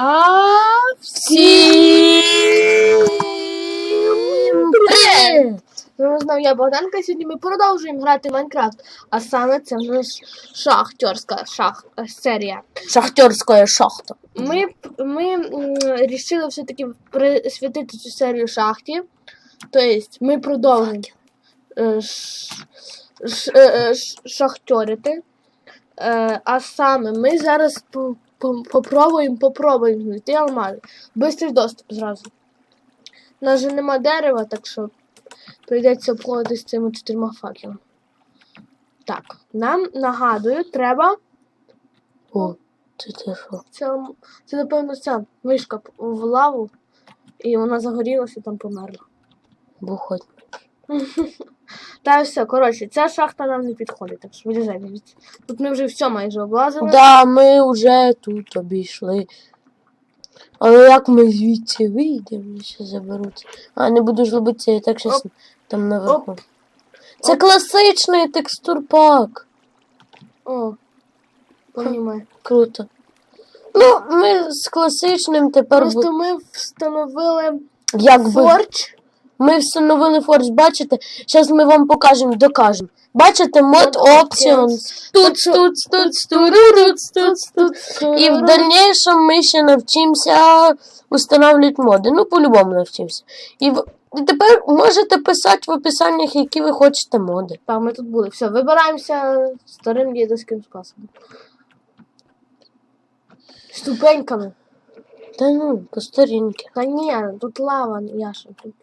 А Всім привіт! Ну, знаю, я Богданка. Сьогодні ми продовжуємо грати в Майнкрафт. А саме це в нас шахтерська шах... серія. Шахтерська шахта. Ми, ми м, рішили все-таки присвятити цю серію шахті. Тобто ми продовжуємо е, е, е, шахтерити. А саме ми зараз попробуємо, попробуємо знайти алмази. Бистрий доступ зразу. У нас же нема дерева, так що прийдеться обходити з цими чотирма факелами. Так, нам нагадую, треба. О, це ти що? Це, це напевно, ця мишка в лаву, і вона загорілася і там померла. Бухать. Та все, коротше, ця шахта нам не підходить, так що вилізай. Тут ми вже все майже облазили. Да, ми вже тут обійшли. Але як ми звідси вийдемо, ще заберуть. А, не буду ж робити, я так щас Оп. там наверху. Оп. Це Оп. класичний текстурпак. О, понімаю. Круто. Ну, ми з класичним тепер Просто ми встановили якби. форч. Ми встановили форс, бачите? Зараз ми вам покажемо, докажемо. Бачите, мод options. Тут, тут, тут, тут, тут, тут. І в дальнейшем ми ще навчимося устанавливати моди. Ну, по-любому навчимося. І, в... і тепер можете писати в описаннях, які ви хочете моди. Так, ми тут були. Все, вибираємося старим дідовським способом. Ступеньками. Та ну, по старінки. Та ні, тут лава, Яша. Тут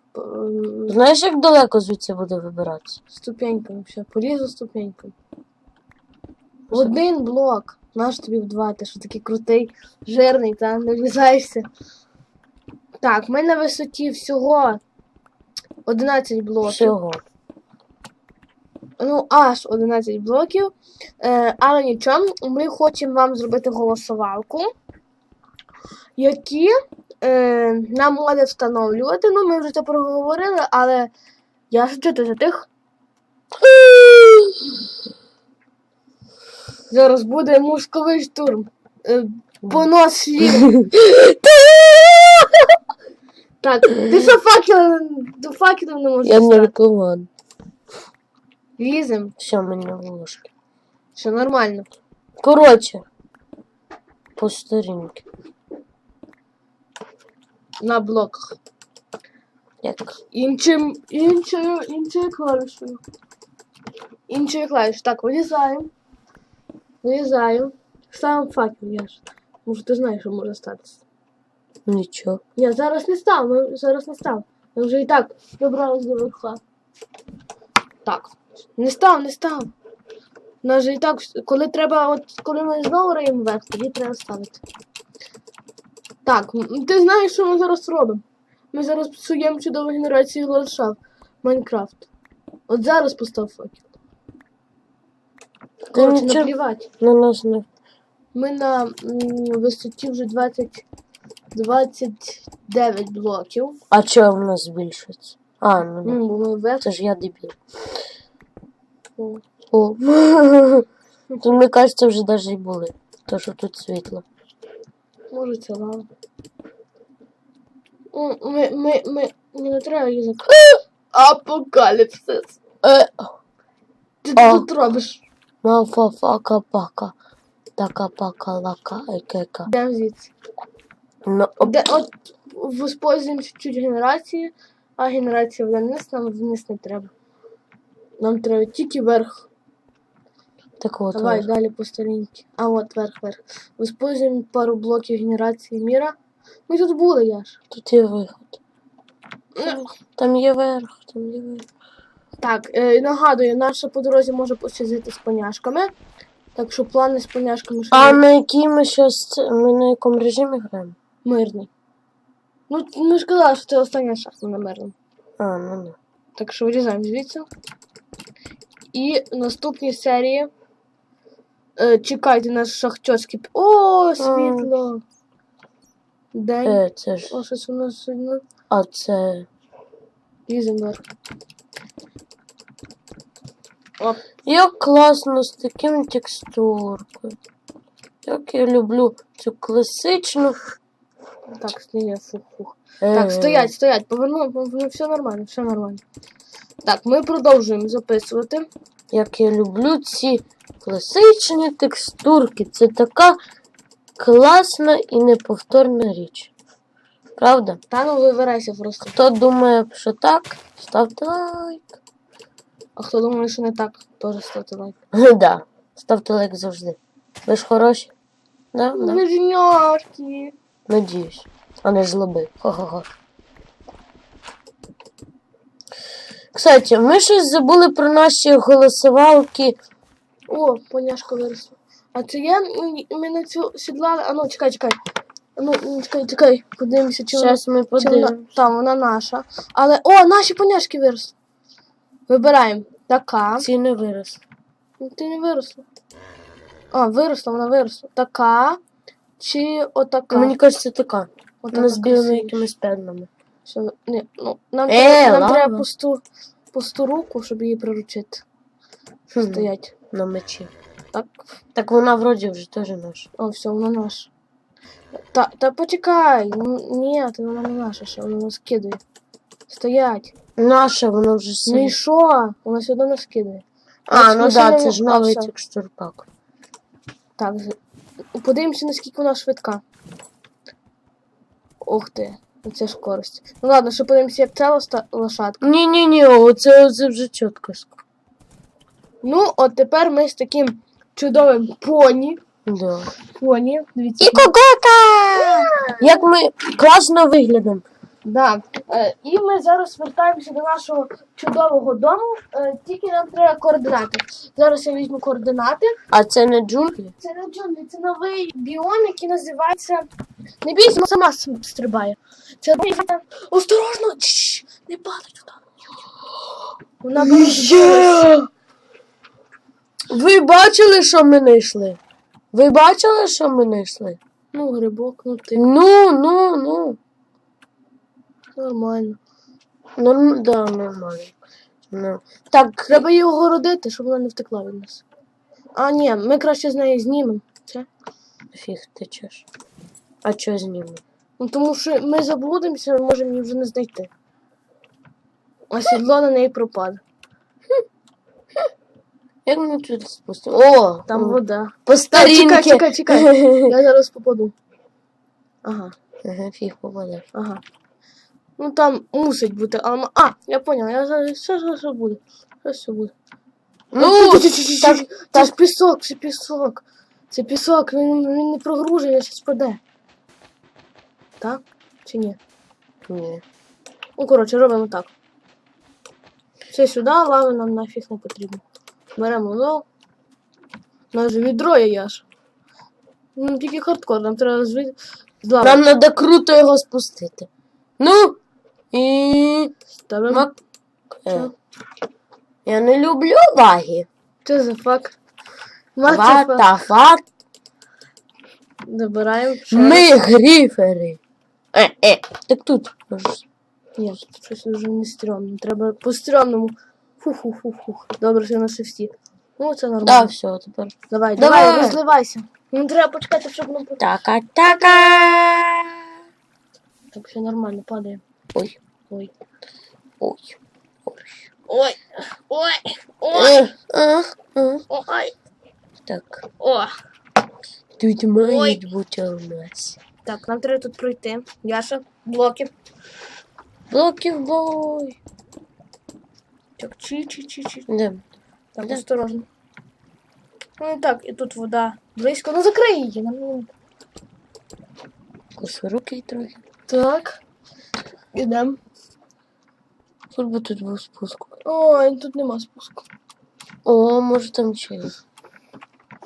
Знаєш, як далеко звідси буде вибиратися? ступеньками, все, полізу ступеньками. Один блок. Наш тобі в два, ти що такий крутий, жирний, та не влізаєшся. Так, ми на висоті всього 11 блоків. Всього. Ну, аж 11 блоків. Е, але нічого, ми хочемо вам зробити голосувалку, які е, нам може встановлювати. Ну, ми вже це проговорили, але я ти за тих. Зараз буде мозковий штурм. Е, понос слів. Так, ти що факел, до факелів не можеш Я наркоман. Лізем, Все, мені ложки. все нормально. Коротше, по старінки. На блоках. Як? Іншим, іншою, іншою клавішою. Іншою клавішою. Так, вилізаємо. Вилізаємо. Ставимо факел, Яш. Може, ти знаєш, що може статися. Нічого. Ні, зараз не став, зараз не став. Ми вже і так добрались до верха. Так. Не став, не став. У нас же і так, коли треба, от коли ми знову риємо вверх, тоді треба ставити. Так, м, ти знаєш, що ми зараз робимо? Ми зараз псуємо чудову генерацію ландшафт Майнкрафт. От зараз постав факел. Коротше, нічого. наплівати. На нас не. Ми на м, висоті вже 20, 29 блоків. А чого в нас збільшується? А, ну да. Ну, бо ми вверх. це ж я дебіл. О. О. Тут, мені кажеться, вже навіть і були. То, що тут світло. Може це лава. Ми, ми, ми, не треба язик. Апокаліпсис. Е, Ти А. тут робиш? мафафака пака. Така пака лака екека. Йдемо звідси. Ну. Де, от воспользуємо чуть-чуть генерації, а генерація вниз, нам вниз не треба. Нам треба тільки вверх. Так от. Давай ось. далі по старінки. А от вверх, вверх. Воспользуємо пару блоків генерації міра. Ми тут були, Яш. Тут є виход. Там є верх, там є верх. Так, е, нагадую, наша по дорозі може пощазити з поняшками. Так що плани з поняшками ще А на якій ми щас. Ми на якому режимі граємо? мирний. Ну, ми ж казали, що це остання шахта на мирному. А, ну не. Так що вирізаємо звідси. І в наступній серії. Е, чекайте наш шахтерський. п- О, світло! День. Е, це ж. О, щось у нас сьогодні. А це. Ліземо вверх. Оп. Як класно з таким текстуркою. Як я люблю цю класичну Так, ні, фух, фух. Так, Е, стоять, стоять, поверну, поверну, все нормально, все нормально. Так, ми продовжуємо записувати. Як я люблю ці класичні текстурки. Це така класна і неповторна річ. Правда? Та ну вибирайся просто. Хто думає, що так, ставте лайк. А хто думає, що не так, теж ставте лайк. Да, ставте лайк завжди. Ви ж хороші? Да? Да. Близнячки. Надіюсь. А не жлоби. Хо-хо-хо. Кстати, ми щось забули про наші голосувалки. О, поняшка виросла. А це я м, ми на цю сідлали. А ну, чекай, чекай. Ну, чекай, чекай, подивимося, чи Зараз ми вона... подивимося. Там, вона наша. Але. О, наші поняшки виросли. Вибираємо. Така. Ці не виросли. Ну, Ти не виросла. А, виросла, вона виросла. Така. Чи отака? Мені кажеться, така. Вона з білими якимись пеннами. Все, ні, ну, нам, Е, треба, нам треба пусту, пусту руку, щоб її приручити. Хм, Стоять. На мечі. Так. Так вона вроді вже теж наша. О, все, вона наша. Та, та почекай. Ну, ні, вона не наша, ще вона нас кидає. Стоять. Наша, вона вже Ну і що? Вона сюди нас кидає. А, Ми ну да, не це ж новий текстурпак. Так, подивимося, наскільки вона швидка. Ух ти, це скорость. Ну ладно, що подивимося, як ця лошадка. Ні-ні-ні, оце, оце вже чітко. Ну, от тепер ми з таким чудовим поні. Да. Поні. Дивіться. І кокока! Як ми класно виглядаємо. Да. Е, і ми зараз вертаємося до нашого чудового дому. Е, тільки нам треба координати. Зараз я візьму координати. А це не джунглі? Це не джунглі, це новий біом, який називається. Не бійся, вона сама стрибає. Це осторожно! Не падай туди. Вона Є! Ви бачили, що ми знайшли? Ви бачили, що ми знайшли? Ну, грибок, ну ти Ну, ну, ну. Нормально. Ну, да, нормально. Ну. Так, Треба її огородити, щоб вона не втекла від нас. А, ні, ми краще з неї знімемо. Це. фіг течеш. А що знімемо? Ну, тому що ми заблудимося, ми можемо її вже не знайти. А сідло на неї пропаде. Як ми тут спустимо? О, Там о, вода. По старінки. чекай, чекай, чекай. Я зараз попаду. Ага, Ага, фіг попадеш. ага. Ну там мусить бути алма. А, я поняла, я зараз все, все, все буде. Все, все буде. Ну, так, так, це ж пісок, це пісок. Це пісок, він, він не прогружений, зараз впаде. Так? Чи ні? ні. Ну, коротше, робимо так. Все сюди, лави нам нафіг не потрібно. Беремо лов. У нас же відро є яш. Ну, тільки хардкор, нам треба звід... з лави. Нам треба круто його спустити. Ну, і... Ставимо. Е, Я не люблю лаги. Що за фак? Вата, ще раз. Ми гріфери. Е, е. Так тут. Ні, тут щось дуже не стрьомно. Треба по стрьомному. Фух-фух-фух-фух. Добре, що на шифті. Ну, це нормально. Да, все, тепер. Давай, Давай. давай, розливайся. Ну, треба почекати, щоб нам... Така, така. Так, все нормально, падає. Ой, Ой. ой. Ой. Ой. Е. Ой. Так, О. тут мають бути у нас. Так, нам треба тут пройти. Яша, блоки. Блоків бой. Так, чи-чи-чи-чи. Де? Так, Да. осторожно. Ну так, і тут вода близько. Ну закрий її. нам- Косоруки трохи. Так. Ідемо. Тут тут був спуск. Ой, тут нема спуску. О, може там є.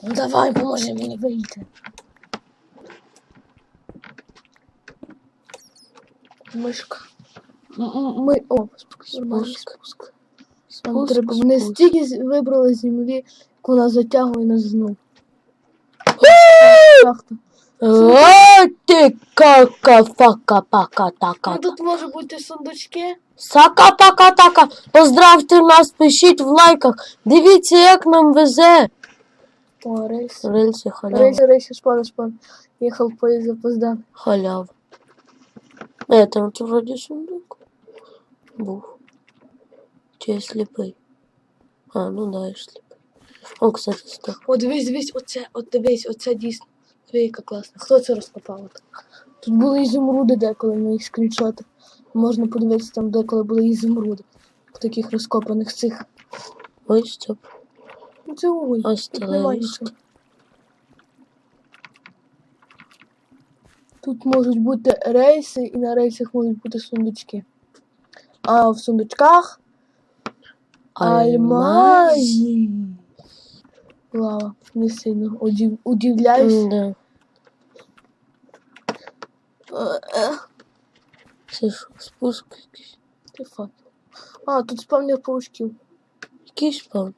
Ну давай, поможи мені вийти. Мишка. Ми... О, спуск. Спуск. спуск. Нам Спуск, треба. Вони спуск. стільки з- вибрали землі, як вона затягує нас знов. Шахта. О, кака фака пака Ну така. тут може бути сундучки. Сака пака така. Поздравте нас, пишіть в лайках. Дивіться, як нам везе. О, рейс. Рельси халява. Рейс, рейс, шпана, шпана. Їхав поїзд запоздав. Халява. Е, там тут вроді сундук. Був. Чи я сліпий? А, ну да, я ж сліпий. О, кстати, стоп. О, дивись, дивись, оце, от дивись, оце дійсно. Диви, класна. Хто це розкопав? Тут були ізумруди деколи на їх скріншоти. Можна подивитися там деколи були ізумруди. В таких розкопаних цих. Ой, стоп. Ну це уголь. Ось Тут немає телевізор. нічого. Тут можуть бути рейси, і на рейсах можуть бути сундучки. А в сундучках альмазі. Лава, не сильно удив... удивляюсь. Да. Е, е, Це що, спуск якийсь? Ти факт. А, тут спавнер паучків. Який спавнер?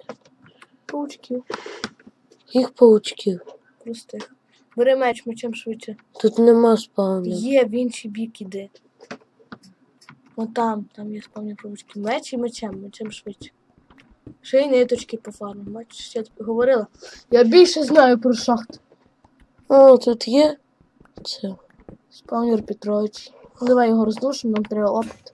Паучків. Їх паучків. Простих. Бери меч мечем швидше. Тут нема спавнера. Є в інший бік іди. О там, там є спавнер паучків. Меч і мечем, мечем швидше. Ще й ниточки по фарму. Бачиш, я тобі говорила. Я більше знаю про шахти. О, тут є. Це. Спавнер Петрович. Ну, давай його роздушимо, нам треба опит.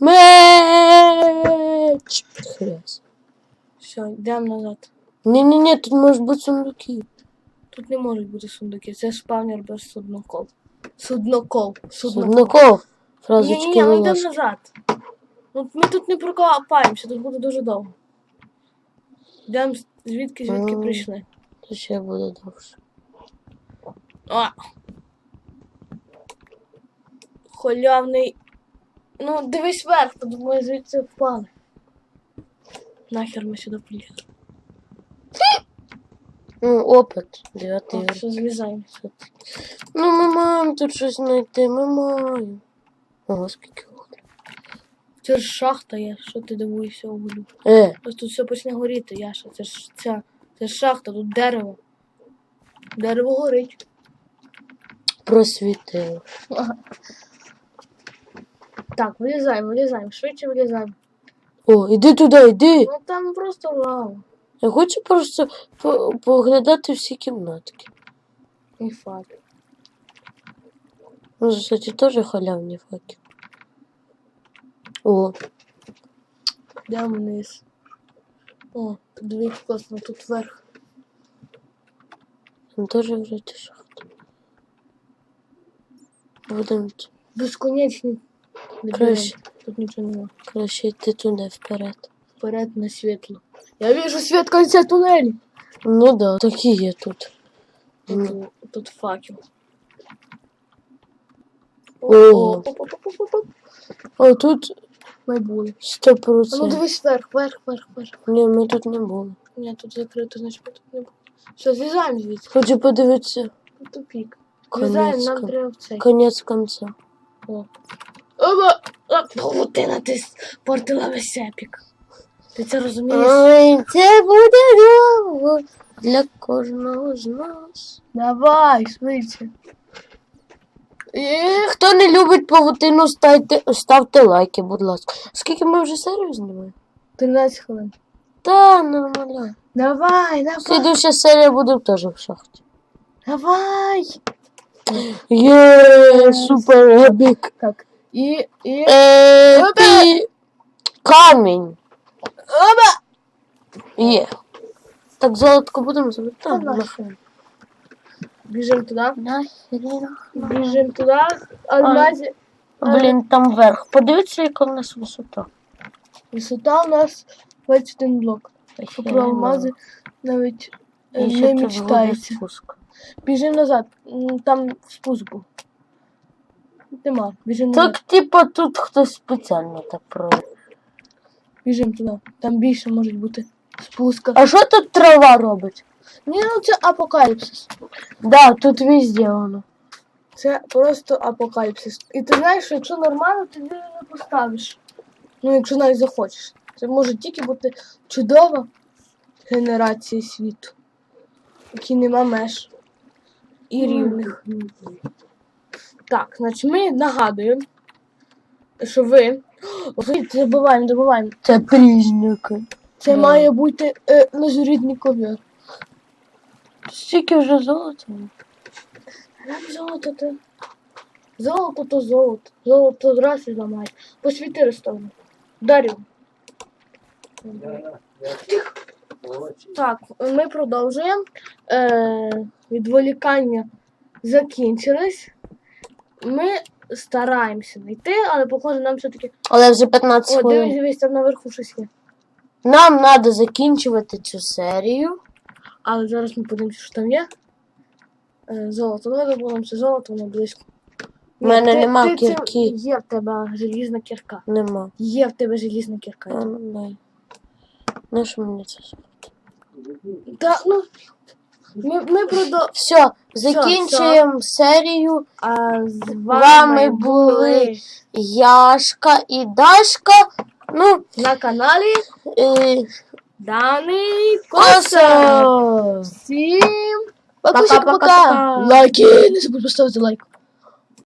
Меч! Хрясь. Все, йдемо назад. Ні-ні-ні, тут можуть бути сундуки. Тут не можуть бути сундуки. Це спавнер без суднокол. Суднокол. Суднокол. Суднаков. Ні, Фразочки ні, ні, ми не йдемо назад. Ну, ми тут не прокопаємося, тут буде дуже довго. Йдемо звідки, звідки М. прийшли. Це ще буде довше. А. Холявний. Ну, дивись вверх, тут ми звідси впали. Нахер ми сюди полізли. Ну, опит. Дев'ятий О, все, злізаємо. Ну, ми маємо тут щось знайти, ми маємо. Ого, скільки. Це ж шахта є, що ти дивуєшся углю. Е, Ось тут все почне горіти, Яша. Це ж ця. Це ж шахта, тут дерево. Дерево горить. просвітило. Так, вилізаємо, вилізаємо, швидше вилізаємо. О, іди туди, іди. Ну там просто лава. Я хочу просто по- поглядати всі кімнатки. І фак. Ну, кстати, теж халявні факи. О, Йдемо вниз. О, подивіться класно, тут вверх. там теж вроді шахта. Будемо т- Безконечні. Краще. Тут нічого немає. краще йти туди вперед. Вперед на світло. Я вижу світ кінця тунелі. Ну да, такі є тут. Ну, Тут, тут факел. О-о-о-о-о-о-о. О, тут Ми були. сто А ну процентів. дивись вверх, вверх, вверх, вверх. Ні, ми тут не були. Ні, тут закрито, значить ми тут не були. Все, злізаємо звідси. Хочу подивитися Тут Тупік. Злізаємо, нам треба в цей. конець конця. О. Оба! Павутина, ти спортила весь епік. Ти це розумієш? Ой, це буде довго для кожного з нас. Давай, швидше. Ех, Хто не любить павутину, ставте, ставте лайки, будь ласка. Скільки ми вже серію знімаємо? 13 хвилин. Та, нормально. Давай, давай. Слідуща серія буде теж в шахті. Давай. Є, супер ебік. Так. І, і. Епі... Камінь. Оба! Є. Так, золотко будемо забирати? Та Та, нахрен. Біжимо туди. Нахрен. Біжимо туди. Алмазі. Блін, там вверх. Подивіться, яка у нас висота. Висота у нас 21 блок. Про алмази навіть е, не мечтається. спуск. Біжимо назад. Там спуск був. Нема. Біжимо назад. Так, типа, тут хтось спеціально так проводить. Біжимо туди. Там більше може бути спуска. А що тут трава робить? Ні, ну це апокаліпсис. Да, тут везде воно. Це просто апокаліпсис. І ти знаєш, що якщо нормально, ти не поставиш. Ну, якщо навіть захочеш. Це може тільки бути чудова генерація світу, в якій нема меж і рівних. Так, значить ми нагадуємо, що ви. Ой, забуваємо, забуваємо. Це признаки. Це Да. має бути е, лазуритний ковер. Стільки вже золота. Нам золото то. Золото то золото. Золото раз і ламає. Посвіти Ростову. Дарю. Так, ми продовжуємо. Е, відволікання закінчились. Ми стараємося знайти, але похоже нам все-таки. Але вже 15 О, дивись, дивись, там наверху щось є. Нам треба закінчувати цю серію. Але зараз ми подивимося, що там є. Е, золото. Давай забудемося золото, воно близько. В мене ти- нема ти це- кірки. Є в тебе желізна кірка. Нема. Є в тебе желізна кірка. А, ну, дай. На що мені це? Та, ну, ми, ми продо... Все, закінчуємо серію. А з вами, Вами були Яшка і Дашка. Ну, на каналі е, Даний Коса. Коса. Всім. Пока-пока. Лайки. Не забудь поставити лайк.